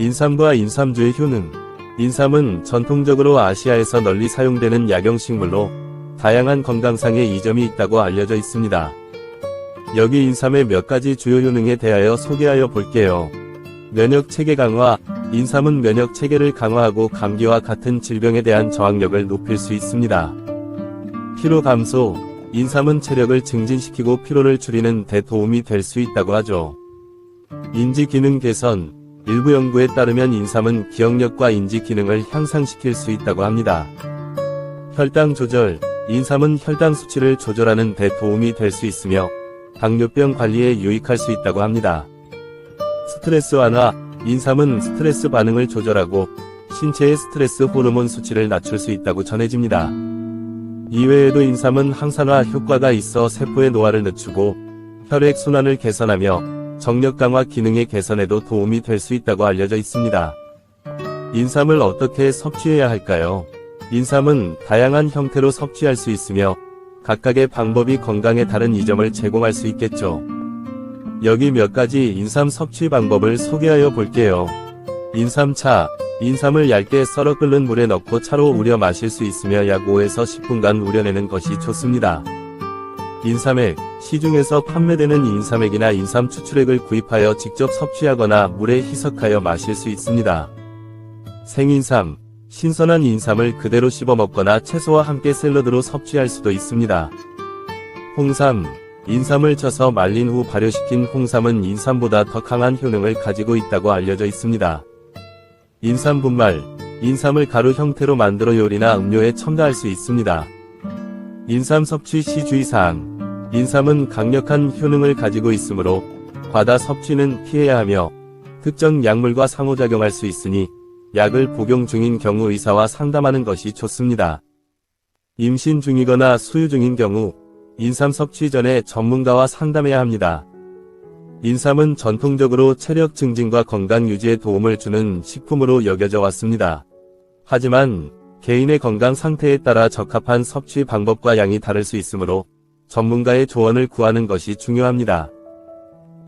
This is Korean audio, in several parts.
인삼과 인삼주의 효능 인삼은 전통적으로 아시아에서 널리 사용되는 약용식물로 다양한 건강상의 이점이 있다고 알려져 있습니다. 여기 인삼의 몇 가지 주요 효능에 대하여 소개하여 볼게요. 면역 체계 강화 인삼은 면역 체계를 강화하고 감기와 같은 질병에 대한 저항력을 높일 수 있습니다. 피로 감소 인삼은 체력을 증진시키고 피로를 줄이는 데 도움이 될 수 있다고 하죠. 인지 기능 개선 일부 연구에 따르면 인삼은 기억력과 인지 기능을 향상시킬 수 있다고 합니다. 혈당 조절 인삼은 혈당 수치를 조절하는 데 도움이 될 수 있으며 당뇨병 관리에 유익할 수 있다고 합니다. 스트레스 완화 인삼은 스트레스 반응을 조절하고 신체의 스트레스 호르몬 수치를 낮출 수 있다고 전해집니다. 이외에도 인삼은 항산화 효과가 있어 세포의 노화를 늦추고 혈액 순환을 개선하며 정력 강화 기능의 개선에도 도움이 될 수 있다고 알려져 있습니다. 인삼을 어떻게 섭취해야 할까요? 인삼은 다양한 형태로 섭취할 수 있으며 각각의 방법이 건강에 다른 이점을 제공할 수 있겠죠. 여기 몇 가지 인삼 섭취 방법을 소개하여 볼게요. 인삼차 인삼을 얇게 썰어 끓는 물에 넣고 차로 우려 마실 수 있으며 약 5에서 10분간 우려내는 것이 좋습니다. 인삼액 시중에서 판매되는 인삼액이나 인삼 추출액을 구입하여 직접 섭취하거나 물에 희석하여 마실 수 있습니다. 생인삼 신선한 인삼을 그대로 씹어 먹거나 채소와 함께 샐러드로 섭취할 수도 있습니다. 홍삼 인삼을 쳐서 말린 후 발효시킨 홍삼은 인삼보다 더 강한 효능을 가지고 있다고 알려져 있습니다. 인삼 분말 인삼을 가루 형태로 만들어 요리나 음료에 첨가할 수 있습니다. 인삼 섭취 시 주의사항 인삼은 강력한 효능을 가지고 있으므로 과다 섭취는 피해야 하며 특정 약물과 상호작용할 수 있으니 약을 복용 중인 경우 의사와 상담하는 것이 좋습니다. 임신 중이거나 수유 중인 경우 인삼 섭취 전에 전문가와 상담해야 합니다. 인삼은 전통적으로 체력 증진과 건강 유지에 도움을 주는 식품으로 여겨져 왔습니다. 하지만 개인의 건강 상태에 따라 적합한 섭취 방법과 양이 다를 수 있으므로 전문가의 조언을 구하는 것이 중요합니다.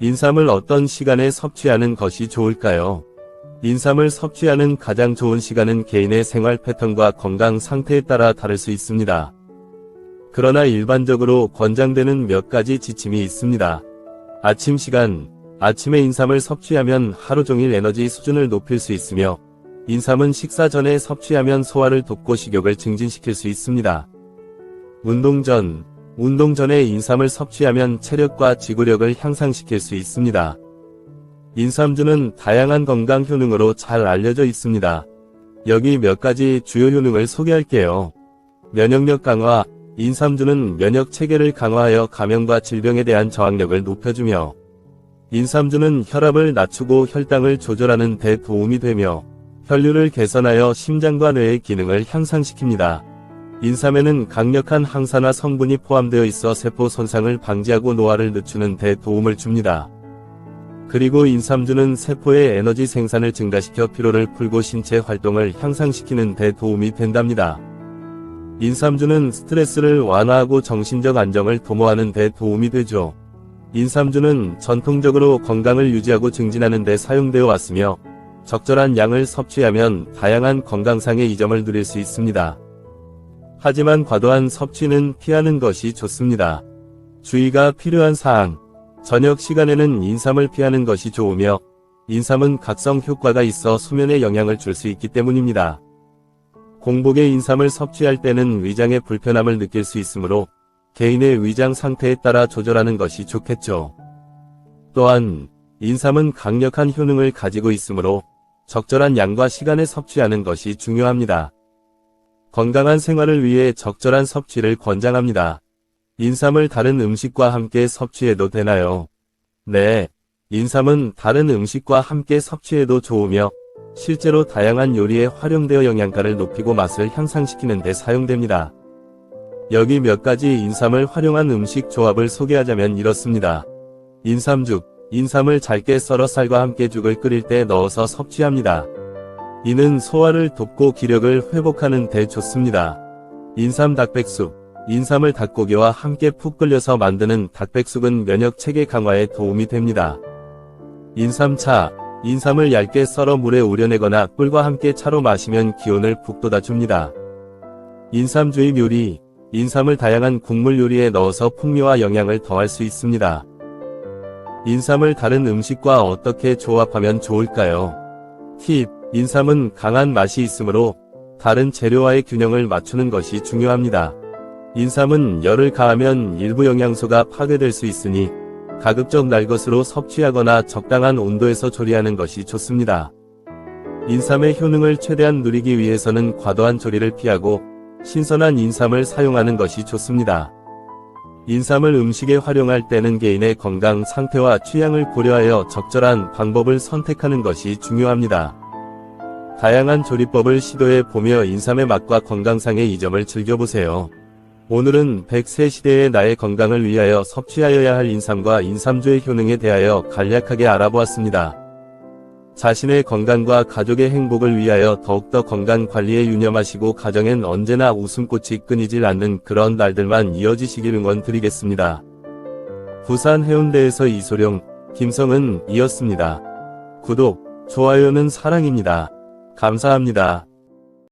인삼을 어떤 시간에 섭취하는 것이 좋을까요? 인삼을 섭취하는 가장 좋은 시간은 개인의 생활 패턴과 건강 상태에 따라 다를 수 있습니다. 그러나 일반적으로 권장되는 몇 가지 지침이 있습니다. 아침 시간, 아침에 인삼을 섭취하면 하루 종일 에너지 수준을 높일 수 있으며, 인삼은 식사 전에 섭취하면 소화를 돕고 식욕을 증진시킬 수 있습니다. 운동 전, 운동 전에 인삼을 섭취하면 체력과 지구력을 향상시킬 수 있습니다. 인삼주는 다양한 건강 효능으로 잘 알려져 있습니다. 여기 몇 가지 주요 효능을 소개할게요. 면역력 강화, 인삼주는 면역 체계를 강화하여 감염과 질병에 대한 저항력을 높여주며 인삼주는 혈압을 낮추고 혈당을 조절하는 데 도움이 되며 혈류를 개선하여 심장과 뇌의 기능을 향상시킵니다. 인삼에는 강력한 항산화 성분이 포함되어 있어 세포 손상을 방지하고 노화를 늦추는 데 도움을 줍니다. 그리고 인삼주는 세포의 에너지 생산을 증가시켜 피로를 풀고 신체 활동을 향상시키는 데 도움이 된답니다. 인삼주는 스트레스를 완화하고 정신적 안정을 도모하는 데 도움이 되죠. 인삼주는 전통적으로 건강을 유지하고 증진하는 데 사용되어 왔으며 적절한 양을 섭취하면 다양한 건강상의 이점을 누릴 수 있습니다. 하지만 과도한 섭취는 피하는 것이 좋습니다. 주의가 필요한 사항. 저녁 시간에는 인삼을 피하는 것이 좋으며 인삼은 각성 효과가 있어 수면에 영향을 줄 수 있기 때문입니다. 공복에 인삼을 섭취할 때는 위장의 불편함을 느낄 수 있으므로 개인의 위장 상태에 따라 조절하는 것이 좋겠죠. 또한 인삼은 강력한 효능을 가지고 있으므로 적절한 양과 시간에 섭취하는 것이 중요합니다. 건강한 생활을 위해 적절한 섭취를 권장합니다. 인삼을 다른 음식과 함께 섭취해도 되나요? 네. 인삼은 다른 음식과 함께 섭취해도 좋으며 실제로 다양한 요리에 활용되어 영양가를 높이고 맛을 향상시키는 데 사용됩니다. 여기 몇 가지 인삼을 활용한 음식 조합을 소개하자면 이렇습니다. 인삼죽, 인삼을 잘게 썰어 쌀과 함께 죽을 끓일 때 넣어서 섭취합니다. 이는 소화를 돕고 기력을 회복하는 데 좋습니다. 인삼 닭백숙, 인삼을 닭고기와 함께 푹 끓여서 만드는 닭백숙은 면역 체계 강화에 도움이 됩니다. 인삼차, 인삼을 얇게 썰어 물에 우려내거나 꿀과 함께 차로 마시면 기운을 푹 돋아 줍니다. 인삼주의 요리, 인삼을 다양한 국물 요리에 넣어서 풍미와 영양을 더할 수 있습니다. 인삼을 다른 음식과 어떻게 조합하면 좋을까요? 팁, 인삼은 강한 맛이 있으므로 다른 재료와의 균형을 맞추는 것이 중요합니다. 인삼은 열을 가하면 일부 영양소가 파괴될 수 있으니 가급적 날 것으로 섭취하거나 적당한 온도에서 조리하는 것이 좋습니다. 인삼의 효능을 최대한 누리기 위해서는 과도한 조리를 피하고 신선한 인삼을 사용하는 것이 좋습니다. 인삼을 음식에 활용할 때는 개인의 건강 상태와 취향을 고려하여 적절한 방법을 선택하는 것이 중요합니다. 다양한 조리법을 시도해 보며 인삼의 맛과 건강상의 이점을 즐겨보세요. 오늘은 100세 시대의 나의 건강을 위하여 섭취하여야 할 인삼과 인삼주의 효능에 대하여 간략하게 알아보았습니다. 자신의 건강과 가족의 행복을 위하여 더욱더 건강 관리에 유념하시고 가정엔 언제나 웃음꽃이 끊이질 않는 그런 날들만 이어지시길 응원드리겠습니다. 부산 해운대에서 이소룡, 김성은 이었습니다. 구독, 좋아요는 사랑입니다. 감사합니다.